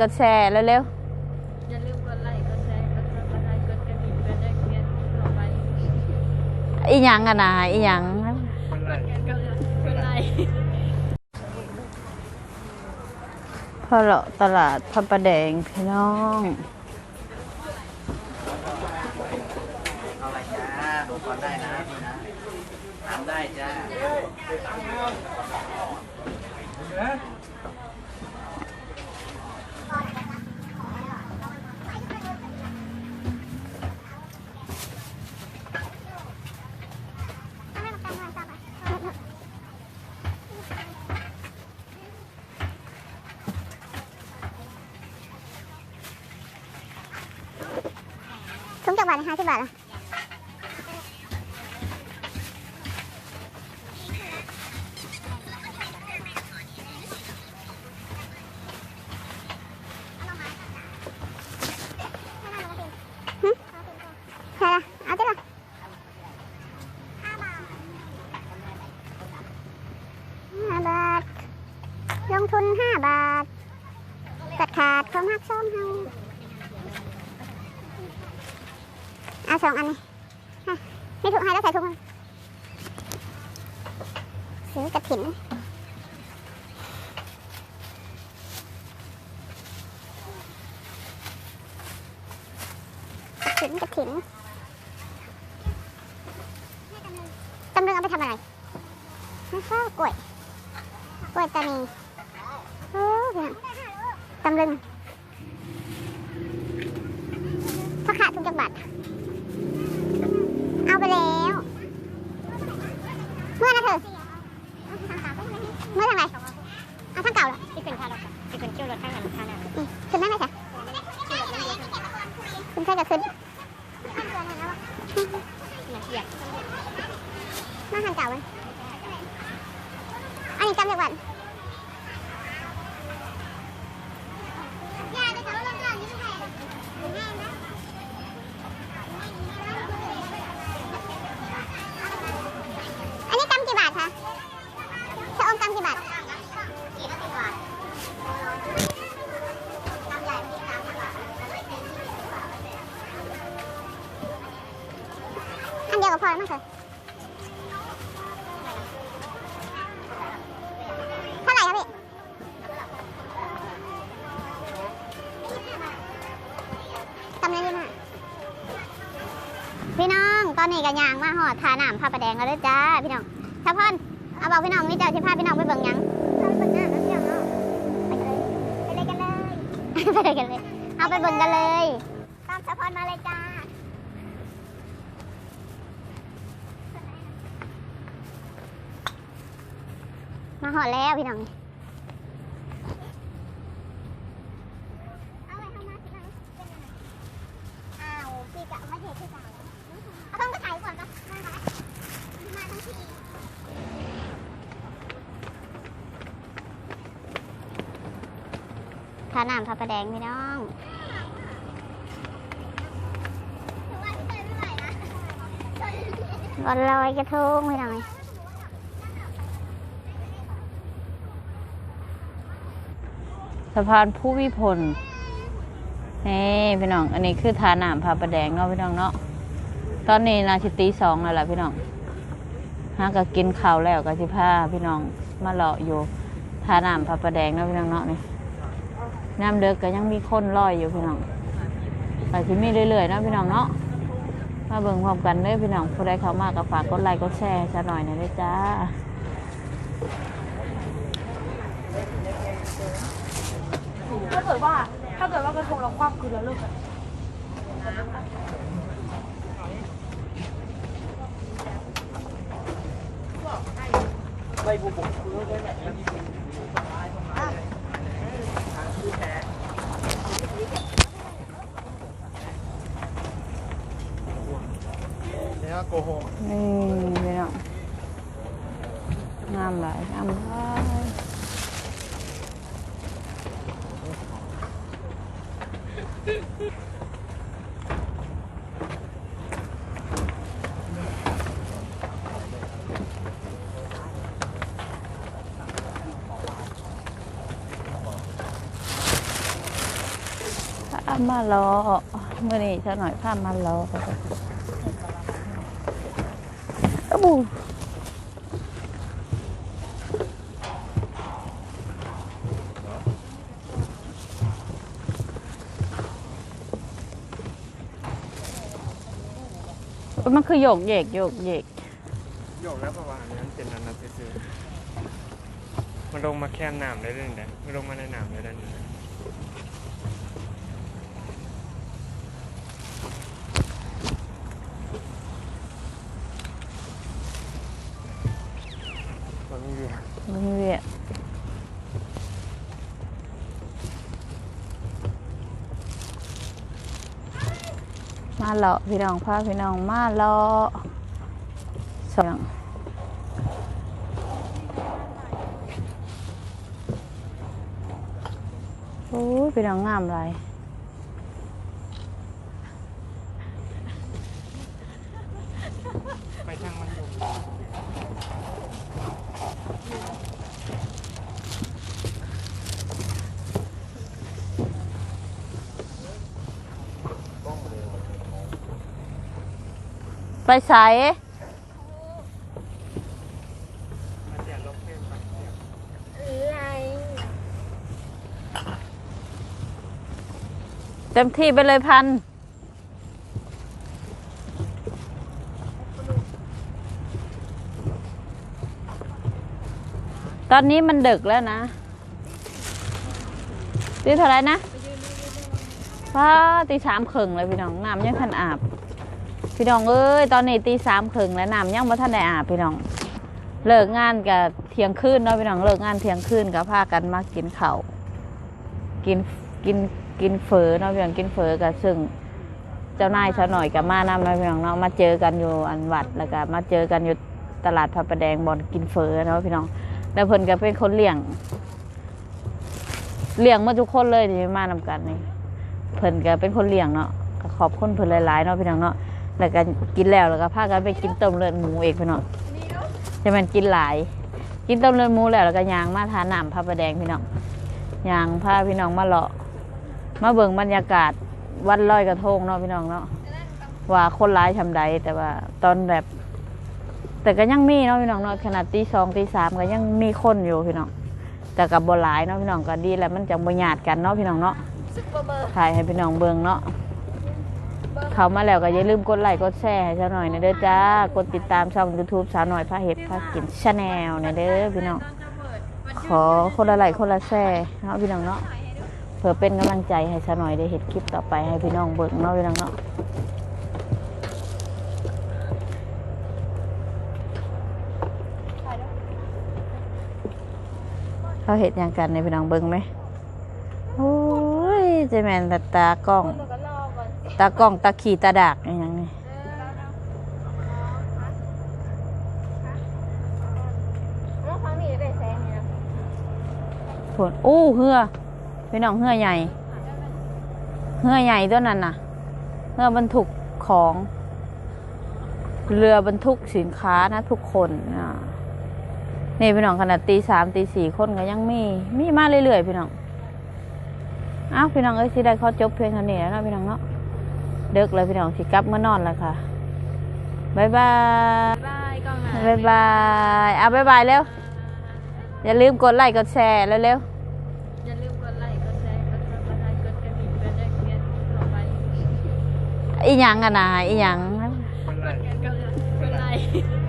กดแชร์เร็วอย่าลืมกดไลค์กดแชร์กดซับสไครต์กดกระดิ่งกดแจ้งเตือนต่อไปๆอีหยังกันนะอีหยัง กดไลค์พอเลาะตลาดพระประแดงพี่น้องเอาอะไรจ้าดูก่อนได้นะพี่นะถามได้จ้าาทห้าสิบบาทละหึใช่ละเอาที่ละห้าบาทลงทุนห้าบาทตัดขาดความหักซ้อมเฮา เอา สองอันนี้ฮะนี่ถุงให้แล้วใส่ถุงซื้อกระถิ่นกระถิ่นกระถิ่นตำลึงเอาไปทำอะไรนะคะกล้วย กล้วยตานีโอ้เพี่นตำลึงพระขาถุงจักรบาทเอา ไปแล้ว เมื่อนะเธอ เมื่อทางไหนเอาทางเก่าเหรอที่เป็นค่ารถครับที่เป็นเที่ยวรถข้างหลังข้างหน้าอืมขึ้นได้ไหมจ๊ะขึ้นใช่จะขึ้นเนี่ยเหยียบมาทางเก่าเลยอันนี้จำได้วันอัน อันเดียวกับพอแล้วมั้งเถอะเท่าไหร่ครับพี่กำลังยี่ห้าพี่น้องตอนนี้กันยางมาหอดทาน้ำพาประแดงแล้วเด้อจ้าพี่น้องถ้าพ่อนเอาบอกพี่น้องนี่เจ้าที่พาพี่น้องไปเบิ่งหยังไปเบิ่งหน้าแล้วพี่น้องเนาะไปเลยไปเลยกันเลยไปเลยกันเลย เอาไปเบิ่งกันเลย ตามสะพอนมาเลยจ้า มาหอดแล้วพี่น้องอ้าวพี่กะไม่เทพี่กะเอาต้องกระถ่ายก่อนก็มาค่ะมาทั้งทีทาน้ำพระประแดงพี่น้องวันลอยกระทงพี่น้อง สะพานผู้วิพลนี่พี่น้อง อันนี้คือทาน้ำพระประแดงเนาะพี่น้องเนาะ ตอนนี้นาชิตีสองแล้วล่ะพี่น้องหาก็กินข้าวแล้วก็สิพาพี่น้องมาเลาะอยู่ทาน้ำพระประแดงเนาะพี่น้องเนาะนี่น้ำเด็กก็ยังมีคนลอยอยู่พี่น้องก็สิมีเรื่อยๆเนาะพี่น้องเนาะ มาเบิ่งพร้อมกันเด้อพี่น้องผู้ใดเข้ามาก็ฝากกดไลค์กดแชร์ซะหน่อยนะด้วยจ้า ถ้าเกิดว่าถ้าเกิดว่ากระทงเราคว่ำคือเราเลิกกันเนี่ยโกหกนี่พี่น้องงามหลายงามหลายามาล้อเมื่อนี้จะหน่อยพามาล้ออู้มันคือโยกเยกโยกเยกโยกแล้วประมาณนั้นเป็นนันนันซื้อมันลงมาแค่น้ำได้ด้วยนะมันลงมาในน้ำได้ด้วยนะ มาเลาะพี่น้องพาพี่น้องมาเลาะสองโอ้ยพี่น้องงามไรไปทางมันลง ไปใส่เสียลบเพิ่มไเต็มที่ไปเลยพัน ตอนนี้มันดึกแล้วนะตีเท่าไรนะว้าตีสามครึ่งเลยพี่น้อง น้ำยังทันอาบ พี่น้องเอ้ยตอนนี้ตีสามครึ่งแล้วน้ำยังม่ทันได้อาบพี่น้อง เลิกงานกับเที่ยงคืนเนาะพี่น้องเลิกงานเที่ยงคืนกับพากันมากินข้าวกินกินกินเฟอเนาะพี่น้องกินเฟอกับซึ่งเจ้านายเขาหน่อยกับมาน้ำนะพี่น้องเนาะมาเจอกันอยู่อันวัดแล้วก็มาเจอกันอยู่ตลาดพระประแดงบอนกินเฟอเนาะพี่น้องแล้วเพิ่นก็เป็นคนเลี้ยงเลี้ยงมาทุกคนเลยที่มานำกันนี่เพิ่นก็เป็นคนเลี้ยงเนาะก็ขอบคุณเพิ่นหลายๆเนาะพี่น้องเนาะ แล้วก็กินแล้วแล้วก็พากันไปกินต้มเลือดหมูเองพี่น้องจะมันกินหลาย กินต้มเลือดหมูแล้วแล้วก็ยางมาทานน้ำพระประแดงพี่น้องยางพาพี่น้องมาเลาะมาเบิ่งบรรยากาศวันลอยกระทงเนาะพี่น้องเนาะว่าคนร้ายทำใดแต่ว่าตอนแบบ แต่ก็ยังมีเนาะพี่น้องเนาะขนาดตีสองตีสามก็ยังมีคนอยู่พี่น้องแต่กับบหลายเนาะพี่น้องก็ดีแล้วมันจะบ่ญาติกันเนาะพี่น้องเนาะถ่ายให้พี่น้องเบิ่งเนาะ เขามาแล้วก็อย่าลืมกดไลค์กดแชร์ให้ซะหน่อยนะเด้อจ้ากดติดตามช่อง YouTube สาวหน่อยพาเห็ดพากินชาแนลนะเด้อพี่น้องขอคนละไลค์คนละแชร์เนาะพี่น้องเนาะเพื่อเป็นกำลังใจให้ซะหน่อยได้เห็ดคลิปต่อไปให้พี่น้องเบิ่งเนาะพี่น้องเนาะเขาเห็นอย่างกันในพี่น้องเบิ้งไหมโอ้ยเจแมนตาตากล้อง ตากล้องตาขี่ตาดากอย่างนี้แล้วครั้งนี้ได้แซงเนี่ยผลอู้เหือพี่น้องเหือใหญ่เหือใหญ่ตัวนั้นน่ะเหือบรรทุกของเรือบรรทุกสินค้านะทุกคนนี่พี่น้องขนาดตีสามตีสี่คนก็ยังมี มีมาเรื่อยๆพี่น้องอ้าวพี่น้องเอ้ยสิได้เขาจบเพลงเท่านี้แล้วนะพี่น้องเนาะ เด็กเลยพี่น้องสิกลับเมื่อนอนแล้วค่ะบายบายบายกล้องหาบายบายเอาบายบายเร็วอย่าลืมกดไลค์กดแชร์เร็วอย่าลืมกดไลค์กดแชร์กดซับสไครต์กดกระดิ่งเพื่อได้เรียนต่อไปๆอีหยังอะนะอีหยังเป็นไรกดไลค์